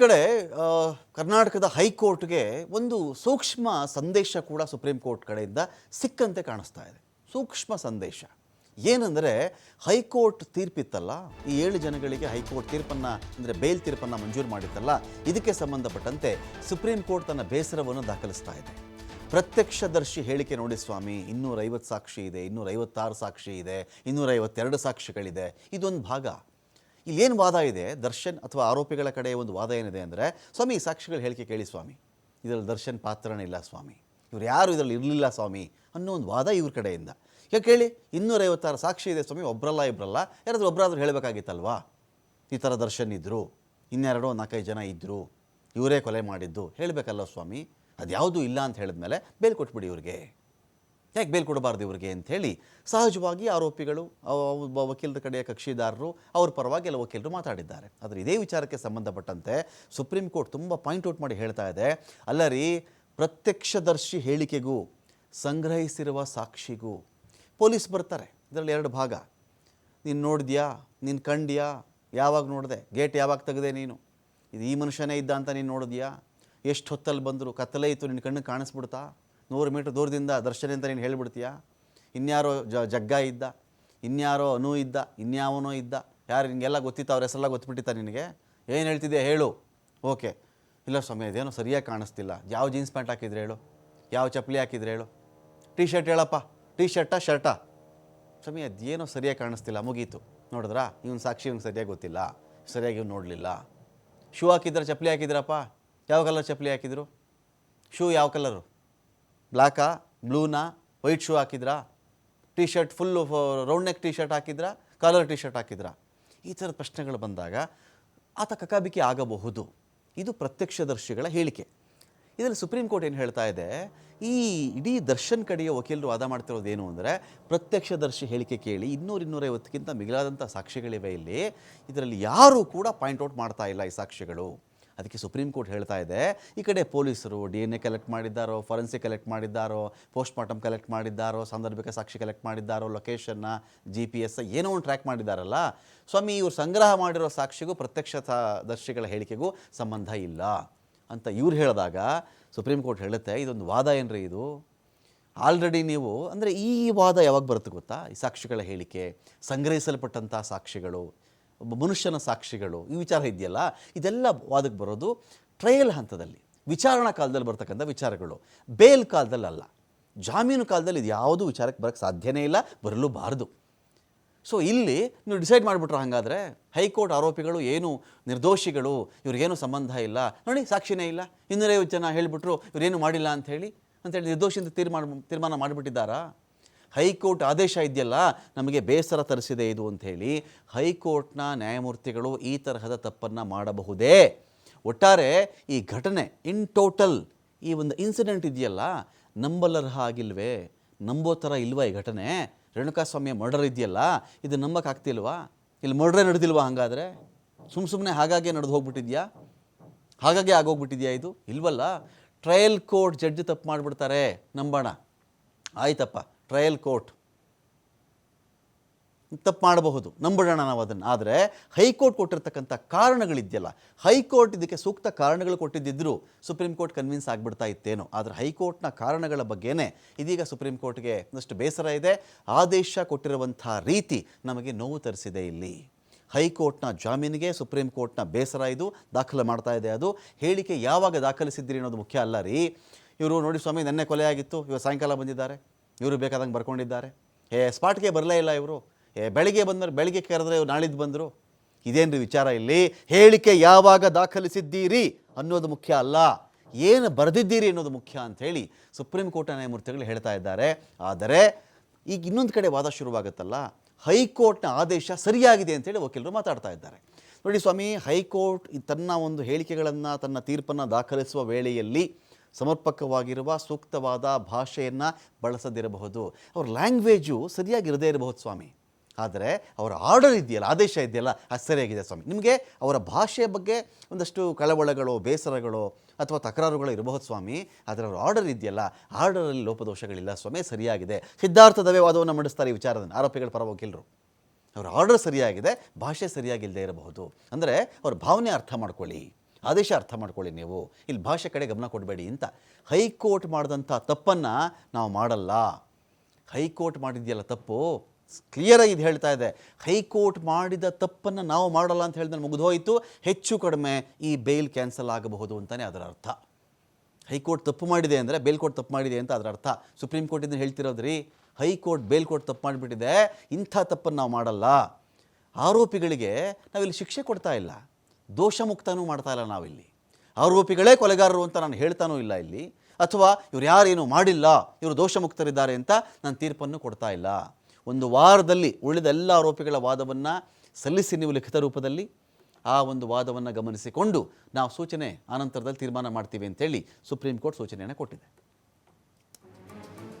ಕಡೆ ಕರ್ನಾಟಕದ ಹೈಕೋರ್ಟ್ಗೆ ಒಂದು ಸೂಕ್ಷ್ಮ ಸಂದೇಶ ಕೂಡ ಸುಪ್ರೀಂ ಕೋರ್ಟ್ ಕಡೆಯಿಂದ ಸಿಕ್ಕಂತೆ ಕಾಣಿಸ್ತಾ ಇದೆ. ಸೂಕ್ಷ್ಮ ಸಂದೇಶ. ಏನಂದರೆ, ಹೈಕೋರ್ಟ್ ತೀರ್ಪಿತ್ತಲ್ಲ? ಈ ಏಳು ಜನಗಳಿಗೆ ಹೈಕೋರ್ಟ್ ತೀರ್ಪನ್ನು, ಅಂದರೆ ಬೇಲ್ ತೀರ್ಪನ್ನು ಮಂಜೂರು ಮಾಡಿತ್ತಲ್ಲ? ಇದಕ್ಕೆ ಸಂಬಂಧಪಟ್ಟಂತೆ ಸುಪ್ರೀಂ ಕೋರ್ಟ್ ತನ್ನ ಬೇಸರವನ್ನು ದಾಖಲಿಸ್ತಾ ಇದೆ. ಪ್ರತ್ಯಕ್ಷದರ್ಶಿ ಹೇಳಿಕೆ ನೋಡಿ ಸ್ವಾಮಿ, ಇನ್ನೂರೈವತ್ತು ಸಾಕ್ಷಿ ಇದೆ, ಇನ್ನೂರೈವತ್ತಾರು ಸಾಕ್ಷಿ ಇದೆ, ಇನ್ನೂರೈವತ್ತೆರಡು ಸಾಕ್ಷಿಗಳಿದೆ. ಇದೊಂದು ಭಾಗ. ಇಲ್ಲೇನು ವಾದ ಇದೆ? ದರ್ಶನ್ ಅಥವಾ ಆರೋಪಿಗಳ ಕಡೆ ಒಂದು ವಾದ ಏನಿದೆ ಅಂದರೆ, ಸ್ವಾಮಿ ಸಾಕ್ಷಿಗಳು ಸಾಕ್ಷಿಗಳ ಹೇಳಿಕೆ ಕೇಳಿ ಸ್ವಾಮಿ. ಇದರಲ್ಲಿ ದರ್ಶನ್ ಪಾತ್ರನೇ ಇಲ್ಲ ಸ್ವಾಮಿ. ಇವ್ರು ಯಾರು ಇದರಲ್ಲಿ ಇರಲಿಲ್ಲ ಸ್ವಾಮಿ ಅನ್ನೋ ಒಂದು ವಾದ ಇವ್ರ ಕಡೆಯಿಂದ. ಈಗ ಕೇಳಿ? ಇನ್ನೂರೈವತ್ತಾರು ಸಾಕ್ಷಿ ಇದೆ ಸ್ವಾಮಿ ಒಬ್ಬರಲ್ಲ ಇಬ್ಬರಲ್ಲ ಯಾರಾದರೂ ಒಬ್ಬರಾದ್ರೂ ಹೇಳಬೇಕಾಗಿತ್ತಲ್ವಾ? ಈ ಥರ ದರ್ಶನ್ ಇದ್ದರು ಇನ್ನೆರಡೋ ನಾಲ್ಕೈದು ಜನ ಇದ್ದರು ಇವರೇ ಕೊಲೆ ಮಾಡಿದ್ದು ಹೇಳಬೇಕಲ್ಲ ಸ್ವಾಮಿ? ಅದ್ಯಾವುದೂ ಇಲ್ಲ ಅಂತ ಹೇಳಿದ್ಮೇಲೆ ಬೇಲ್ ಕೊಟ್ಬಿಡಿ ಇವ್ರಿಗೆ. ಯಾಕೆ ಬೇಲ್ ಕೊಡಬಾರ್ದು ಇವರಿಗೆ ಅಂಥೇಳಿ ಸಹಜವಾಗಿ ಆರೋಪಿಗಳು ವಕೀಲರ ಕಡೆಯ ಕಕ್ಷಿದಾರರು ಅವ್ರ ಪರವಾಗಿ ಎಲ್ಲ ವಕೀಲರು ಮಾತಾಡಿದ್ದಾರೆ. ಆದರೆ ಇದೇ ವಿಚಾರಕ್ಕೆ ಸಂಬಂಧಪಟ್ಟಂತೆ ಸುಪ್ರೀಂ ಕೋರ್ಟ್ ತುಂಬ ಪಾಯಿಂಟ್ ಔಟ್ ಮಾಡಿ ಹೇಳ್ತಾ ಇದೆ. ಅಲ್ಲ ರೀ, ಪ್ರತ್ಯಕ್ಷದರ್ಶಿ ಹೇಳಿಕೆಗೂ, ಸಂಗ್ರಹಿಸಿರುವ ಸಾಕ್ಷಿಗೂ ಪೊಲೀಸ್ ಬರ್ತಾರೆ. ಇದರಲ್ಲಿ ಎರಡು ಭಾಗ. ನೀನು ನೋಡಿದ್ಯಾ? ನೀನು ಕಂಡ್ಯಾ? ಯಾವಾಗ ನೋಡಿದೆ? ಗೇಟ್ ಯಾವಾಗ ತೆಗೆದೆ ನೀನು? ಇದು ಈ ಮನುಷ್ಯನೇ ಇದ್ದ ಅಂತ ನೀನು ನೋಡಿದ್ಯಾ? ಎಷ್ಟು ಹೊತ್ತಲ್ಲಿ ಬಂದರು? ಕತ್ತಲೇ ಇತ್ತು ನಿನ್ನ ಕಣ್ಣಿಗೆ ಕಾಣಿಸ್ಬಿಡ್ತಾ? ನೂರು ಮೀಟ್ರ್ ದೂರದಿಂದ ದರ್ಶನ ಅಂತ ನೀನು ಹೇಳಿಬಿಡ್ತೀಯಾ? ಇನ್ಯಾರೋ ಜ, ಜಗ್ಗ ಇದ್ದ, ಇನ್ಯಾರೋ ಅನು ಇದ್ದ, ಇನ್ಯಾವನೋ ಇದ್ದ, ಯಾರು ನಿನಗೆಲ್ಲ ಗೊತ್ತಿತ್ತು ಅವ್ರ ಹೆಸರೆಲ್ಲ ಗೊತ್ತುಬಿಟ್ಟಿತ್ತ ನಿನಗೆ? ಏನು ಹೇಳ್ತಿದ್ದೆ ಹೇಳು. ಓಕೆ. ಇಲ್ಲ ಸ್ವಾಮಿ, ಅದೇನೋ ಸರಿಯಾಗಿ ಕಾಣಿಸ್ತಿಲ್ಲ. ಯಾವ ಜೀನ್ಸ್ ಪ್ಯಾಂಟ್ ಹಾಕಿದ್ರೆ ಹೇಳು? ಯಾವ ಚಪ್ಪಲಿ ಹಾಕಿದ್ರೆ ಹೇಳು? ಟೀ ಶರ್ಟ್ ಹೇಳಪ್ಪ ಟೀ ಶರ್ಟಾ ಶರ್ಟಾ ಸ್ವಾಮಿ, ಅದೇನೋ ಸರಿಯಾಗಿ ಕಾಣಿಸ್ತಿಲ್ಲ. ಮುಗೀತು. ನೋಡಿದ್ರಾ? ಇವನು ಸಾಕ್ಷಿ ಇವನಿಗೆ ಸರಿಯಾಗಿ ಗೊತ್ತಿಲ್ಲ. ಸರಿಯಾಗಿ ಇವ್ನು ನೋಡಲಿಲ್ಲ. ಶೂ ಹಾಕಿದ್ರೆ, ಚಪ್ಪಲಿ ಹಾಕಿದ್ರಪ್ಪ? ಯಾವ ಕಲರ್ ಚಪ್ಪಲಿ ಹಾಕಿದ್ರು? ಶೂ ಯಾವ ಕಲರು ಬ್ಲ್ಯಾಕಾ ಬ್ಲೂನಾ, white shoe ಹಾಕಿದ್ರಾ? T shirt full round neck T shirt ಹಾಕಿದ್ರಾ? Colour T shirt ಹಾಕಿದ್ರಾ? ಈ ಥರದ ಪ್ರಶ್ನೆಗಳು ಬಂದಾಗ ಆತ ಕಕಾಬಿಕೆ ಆಗಬಹುದು. ಇದು ಪ್ರತ್ಯಕ್ಷದರ್ಶಿಗಳ ಹೇಳಿಕೆ. ಇದರಲ್ಲಿ ಸುಪ್ರೀಂ ಕೋರ್ಟ್ ಏನು ಹೇಳ್ತಾ ಇದೆ? ಈ ಇಡೀ ದರ್ಶನ್ ಕಡೆಯ ವಕೀಲರು ವಾದ ಮಾಡ್ತಿರೋದು ಏನು ಅಂದರೆ ಪ್ರತ್ಯಕ್ಷದರ್ಶಿ ಹೇಳಿಕೆ ಕೇಳಿ ಇನ್ನೂರು ಇನ್ನೂರೈವತ್ತಕ್ಕಿಂತ ಮಿಗಿಲಾದಂಥ ಸಾಕ್ಷಿಗಳಿವೆ ಇಲ್ಲಿ. ಇದರಲ್ಲಿ ಯಾರೂ ಕೂಡ ಪಾಯಿಂಟ್ ಔಟ್ ಮಾಡ್ತಾ ಇಲ್ಲ ಈ ಸಾಕ್ಷಿಗಳು ಅದಕ್ಕೆ ಸುಪ್ರೀಂ ಕೋರ್ಟ್ ಹೇಳ್ತಾ ಇದೆ, ಈ ಕಡೆ ಪೊಲೀಸರು ಡಿ ಎನ್ ಎ ಕಲೆಕ್ಟ್ ಮಾಡಿದ್ದಾರೋ ಫೊರೆನ್ಸಿಕ್ ಕಲೆಕ್ಟ್ ಮಾಡಿದ್ದಾರೋ ಪೋಸ್ಟ್ ಮಾರ್ಟಮ್ ಕಲೆಕ್ಟ್ ಮಾಡಿದ್ದಾರೋ ಸಾಂದರ್ಭಿಕ ಸಾಕ್ಷಿ ಕಲೆಕ್ಟ್ ಮಾಡಿದ್ದಾರೋ ಲೊಕೇಶನ್ನ ಜಿ ಪಿ ಎಸ್ ಏನೋ ಒಂದು ಟ್ರ್ಯಾಕ್ ಮಾಡಿದ್ದಾರಲ್ಲ ಸ್ವಾಮಿ ಇವರು ಸಂಗ್ರಹ ಮಾಡಿರೋ ಸಾಕ್ಷಿಗೂ ಪ್ರತ್ಯಕ್ಷ ದರ್ಶಿಗಳ ಹೇಳಿಕೆಗೂ ಸಂಬಂಧ ಇಲ್ಲ ಅಂತ ಇವ್ರು ಹೇಳಿದಾಗ ಸುಪ್ರೀಂ ಕೋರ್ಟ್ ಹೇಳುತ್ತೆ, ಇದೊಂದು ವಾದ ಏನ್ರಿ ಇದು? ಆಲ್ರೆಡಿ ನೀವು, ಅಂದರೆ ಈ ವಾದ ಯಾವಾಗ ಬರುತ್ತೆ ಗೊತ್ತಾ? ಈ ಸಾಕ್ಷಿಗಳ ಹೇಳಿಕೆ ಸಂಗ್ರಹಿಸಲ್ಪಟ್ಟಂಥ ಸಾಕ್ಷಿಗಳು ಮನುಷ್ಯನ ಸಾಕ್ಷಿಗಳು, ಈ ವಿಚಾರ ಇದೆಯಲ್ಲ, ಇದೆಲ್ಲ ವಾದಕ್ಕೆ ಬರೋದು ಟ್ರಯಲ್ ಹಂತದಲ್ಲಿ. ವಿಚಾರಣಾ ಕಾಲದಲ್ಲಿ ಬರ್ತಕ್ಕಂಥ ವಿಚಾರಗಳು. ಬೇಲ್ ಕಾಲದಲ್ಲಿ ಅಲ್ಲ ಜಾಮೀನು ಕಾಲದಲ್ಲಿ ಇದು ಯಾವುದೂ ವಿಚಾರಕ್ಕೆ ಬರೋಕ್ಕೆ ಸಾಧ್ಯನೇ ಇಲ್ಲ, ಬರಲೂಬಾರದು. ಸೊ ಇಲ್ಲಿ ನೀವು ಡಿಸೈಡ್ ಮಾಡಿಬಿಟ್ರೆ ಹಾಗಾದರೆ ಹೈಕೋರ್ಟ್ ಆರೋಪಿಗಳು ಏನು ನಿರ್ದೋಷಿಗಳು, ಇವ್ರಿಗೇನು ಸಂಬಂಧ ಇಲ್ಲ, ನೋಡಿ ಸಾಕ್ಷಿನೇ ಇಲ್ಲ. ಇನ್ನೂರೈವತ್ತು ಜನ ಹೇಳಿಬಿಟ್ರು, ಇವ್ರೇನು ಮಾಡಿಲ್ಲ ಅಂಥೇಳಿ ಅಂತೇಳಿ ನಿರ್ದೋಷಿ ಅಂತ ತೀರ್ಮಾನ ತೀರ್ಮಾನ ಮಾಡಿಬಿಟ್ಟಿದ್ದಾರಾ? ಹೈಕೋರ್ಟ್ ಆದೇಶ ಇದೆಯಲ್ಲ, ನಮಗೆ ಬೇಸರ ತರಿಸಿದೆ ಇದು ಅಂಥೇಳಿ ಹೈಕೋರ್ಟ್ನ ನ್ಯಾಯಮೂರ್ತಿಗಳು ಈ ತರಹದ ತಪ್ಪನ್ನು ಮಾಡಬಹುದೇ? ಒಟ್ಟಾರೆ ಈ ಘಟನೆ ಇನ್ ಟೋಟಲ್ ಈ ಒಂದು ಇನ್ಸಿಡೆಂಟ್ ಇದೆಯಲ್ಲ, ನಂಬಲರ್ಹ ಆಗಿಲ್ವೇ? ನಂಬೋ ಥರ ಇಲ್ವಾ ಈ ಘಟನೆ? ರೇಣುಕಾಸ್ವಾಮಿಯ ಮರ್ಡರ್ ಇದೆಯಲ್ಲ, ಇದು ನಂಬಕ್ಕಾಗ್ತಿಲ್ವಾ ಇಲ್ಲಿ ಮರ್ಡ್ರೇ ನಡೆದಿಲ್ವಾ ಹಾಗಾದರೆ? ಸುಮ್ ಸುಮ್ಮನೆ ಹಾಗಾಗಿ ನಡೆದು ಹೋಗ್ಬಿಟ್ಟಿದ್ಯಾ? ಹಾಗಾಗಿ ಆಗೋಗ್ಬಿಟ್ಟಿದ್ಯಾ ಇದು? ಇಲ್ವಲ್ಲ? ಟ್ರಯಲ್ ಕೋರ್ಟ್ ಜಡ್ಜ್ ತಪ್ಪು ಮಾಡಿಬಿಡ್ತಾರೆ, ನಂಬೋಣ. ಆಯ್ತಪ್ಪ. Trial court. ತಪ್ಪು ಮಾಡಬಹುದು. ನಂಬಿಡೋಣ ನಾವು ಅದನ್ನು. ಆದರೆ ಹೈಕೋರ್ಟ್ ಕೊಟ್ಟಿರ್ತಕ್ಕಂಥ ಕಾರಣಗಳಿದೆಯಲ್ಲ, ಹೈಕೋರ್ಟ್ ಇದಕ್ಕೆ ಸೂಕ್ತ ಕಾರಣಗಳು ಕೊಟ್ಟಿದ್ದಿದ್ದರೂ ಸುಪ್ರೀಂ ಕೋರ್ಟ್ ಕನ್ವಿನ್ಸ್ ಆಗಿಬಿಡ್ತಾ ಇತ್ತೇನೋ. ಆದರೆ ಹೈಕೋರ್ಟ್ನ ಕಾರಣಗಳ ಬಗ್ಗೆನೇ ಇದೀಗ ಸುಪ್ರೀಂ ಕೋರ್ಟ್ಗೆ ಒಂದಷ್ಟು ಬೇಸರ ಇದೆ. ಆದೇಶ ಕೊಟ್ಟಿರುವಂಥ ರೀತಿ ನಮಗೆ ನೋವು ತರಿಸಿದೆ ಇಲ್ಲಿ. ಹೈಕೋರ್ಟ್ನ ಜಾಮೀನಿಗೆ ಸುಪ್ರೀಂ ಕೋರ್ಟ್ನ ಬೇಸರ ಇದು, ದಾಖಲೆ ಮಾಡ್ತಾ ಇದೆ ಅದು. ಹೇಳಿಕೆ ಯಾವಾಗ ದಾಖಲಿಸಿದ್ದೀರಿ ಅನ್ನೋದು ಮುಖ್ಯ ಅಲ್ಲ ರೀ. ಇವರು ನೋಡಿ ಸ್ವಾಮಿ, ನೆನ್ನೆ ಕೊಲೆ ಆಗಿತ್ತು ಇವರು ಸಾಯಂಕಾಲ ಬಂದಿದ್ದಾರೆ. ಇವರು ಬೇಕಾದಂಗೆ ಬರ್ಕೊಂಡಿದ್ದಾರೆ. ಏ, ಸ್ಪಾಟ್ಗೆ ಬರಲೇ ಇಲ್ಲ ಇವರು. ಏ, ಬೆಳಿಗ್ಗೆ ಬಂದರು, ಬೆಳಿಗ್ಗೆ ಕರೆದ್ರೆ ಇವ್ರು ನಾಳಿದ್ದು ಬಂದರು. ಇದೇನ್ರಿ ವಿಚಾರ ಇಲ್ಲಿ? ಹೇಳಿಕೆ ಯಾವಾಗ ದಾಖಲಿಸಿದ್ದೀರಿ ಅನ್ನೋದು ಮುಖ್ಯ ಅಲ್ಲ. ಏನು ಬರೆದಿದ್ದೀರಿ ಅನ್ನೋದು ಮುಖ್ಯ ಅಂಥೇಳಿ ಸುಪ್ರೀಂ ಕೋರ್ಟ್ ನ್ಯಾಯಮೂರ್ತಿಗಳು ಹೇಳ್ತಾ ಇದ್ದಾರೆ. ಆದರೆ, ಈಗ ಇನ್ನೊಂದು ಕಡೆ ವಾದ ಶುರುವಾಗುತ್ತಲ್ಲ. ಹೈಕೋರ್ಟ್ನ ಆದೇಶ ಸರಿಯಾಗಿದೆ ಅಂತೇಳಿ ವಕೀಲರು ಮಾತಾಡ್ತಾ ಇದ್ದಾರೆ. ನೋಡಿ ಸ್ವಾಮಿ, ಹೈಕೋರ್ಟ್ ತನ್ನ ಒಂದು ಹೇಳಿಕೆಗಳನ್ನು, ತನ್ನ ತೀರ್ಪನ್ನು ದಾಖಲಿಸುವ ವೇಳೆಯಲ್ಲಿ ಸಮರ್ಪಕವಾಗಿರುವ, ಸೂಕ್ತವಾದ ಭಾಷೆಯನ್ನು ಬಳಸದಿರಬಹುದು. ಅವ್ರ ಲ್ಯಾಂಗ್ವೇಜು ಸರಿಯಾಗಿರದೇ ಇರಬಹುದು ಸ್ವಾಮಿ. ಆದರೆ ಅವರ ಆರ್ಡರ್ ಇದೆಯಲ್ಲ, ಆದೇಶ ಇದೆಯಲ್ಲ, ಅದು ಸರಿಯಾಗಿದೆ ಸ್ವಾಮಿ. ನಿಮಗೆ ಅವರ ಭಾಷೆಯ ಬಗ್ಗೆ ಒಂದಷ್ಟು ಕಳವಳಗಳು, ಬೇಸರಗಳು ಅಥವಾ ತಕರಾರುಗಳು ಇರಬಹುದು ಸ್ವಾಮಿ, ಆದರೆ ಅವರ ಆರ್ಡರ್ ಇದೆಯಲ್ಲ, ಆರ್ಡರಲ್ಲಿ ಲೋಪದೋಷಗಳಿಲ್ಲ ಸ್ವಾಮಿ, ಸರಿಯಾಗಿದೆ. ಸಿದ್ಧಾರ್ಥದವೇ ವಾದವನ್ನು ಮಂಡಿಸ್ತಾರೆ ಈ ವಿಚಾರದಲ್ಲಿ, ಆರೋಪಿಗಳ ಪರ ವಕೀಲರು ಅವರ ಆರ್ಡರ್ ಸರಿಯಾಗಿದೆ, ಭಾಷೆ ಸರಿಯಾಗಿಲ್ಲದೆ ಇರಬಹುದು. ಅಂದರೆ ಅವ್ರ ಭಾವನೆ ಅರ್ಥ ಮಾಡ್ಕೊಳ್ಳಿ. ಆದೇಶ ಅರ್ಥ ಮಾಡ್ಕೊಳ್ಳಿ ನೀವು. ಇಲ್ಲಿ ಭಾಷೆ ಕಡೆ ಗಮನ ಕೊಡಬೇಡಿ ಅಂತ. ಹೈಕೋರ್ಟ್ ಮಾಡಿದಂಥ ತಪ್ಪನ್ನು ನಾವು ಮಾಡಲ್ಲ. ಹೈಕೋರ್ಟ್ ಮಾಡಿದೆಯಲ್ಲ ತಪ್ಪು? ಕ್ಲಿಯರಾಗಿ ಇದು ಹೇಳ್ತಾ ಇದೆ. ಹೈಕೋರ್ಟ್ ಮಾಡಿದ ತಪ್ಪನ್ನು ನಾವು ಮಾಡಲ್ಲ ಅಂತ ಹೇಳಿದ್ರೆ ಮುಗಿದೋಯಿತು. ಹೆಚ್ಚು ಕಡಿಮೆ ಈ ಬೇಲ್ ಕ್ಯಾನ್ಸಲ್ ಆಗಬಹುದು ಅಂತಲೇ ಅದರ ಅರ್ಥ. ಹೈಕೋರ್ಟ್ ತಪ್ಪು ಮಾಡಿದೆ ಅಂದರೆ ಬೇಲ್ ಕೋರ್ಟ್ ತಪ್ಪು ಮಾಡಿದೆ ಅಂತ ಅದರ ಅರ್ಥ. ಸುಪ್ರೀಂ ಕೋರ್ಟಿಂದ ಹೇಳ್ತಿರೋದ್ರಿ? ಹೈಕೋರ್ಟ್ ಬೇಲ್ ಕೋರ್ಟ್ ತಪ್ಪು ಮಾಡಿಬಿಟ್ಟಿದೆ. ಇಂಥ ತಪ್ಪನ್ನು ನಾವು ಮಾಡಲ್ಲ. ಆರೋಪಿಗಳಿಗೆ ನಾವಿಲ್ಲಿ ಶಿಕ್ಷೆ ಕೊಡ್ತಾ ಇಲ್ಲ. ದೋಷ ಮುಕ್ತನೂ ಮಾಡ್ತಾ ಇಲ್ಲ ನಾವಿಲ್ಲಿ. ಆರೋಪಿಗಳೇ ಕೊಲೆಗಾರರು ಅಂತ ನಾನು ಹೇಳ್ತಾನೂ ಇಲ್ಲ ಇಲ್ಲಿ. ಅಥವಾ ಇವ್ರು ಯಾರೇನು ಮಾಡಿಲ್ಲ, ಇವರು ದೋಷಮುಕ್ತರಿದ್ದಾರೆ ಅಂತ ನಾನು ತೀರ್ಪನ್ನು ಕೊಡ್ತಾ ಇಲ್ಲ. ಒಂದು ವಾರದಲ್ಲಿ ಉಳಿದ ಎಲ್ಲ ಆರೋಪಿಗಳ ವಾದವನ್ನು ಸಲ್ಲಿಸಿ ನೀವು ಲಿಖಿತ ರೂಪದಲ್ಲಿ, ಆ ಒಂದು ವಾದವನ್ನು ಗಮನಿಸಿಕೊಂಡು ನಾವು ಸೂಚನೆ ಆನಂತರದಲ್ಲಿ ತೀರ್ಮಾನ ಮಾಡ್ತೀವಿ ಅಂತೇಳಿ ಸುಪ್ರೀಂ ಕೋರ್ಟ್ ಸೂಚನೆಯನ್ನು ಕೊಟ್ಟಿದೆ.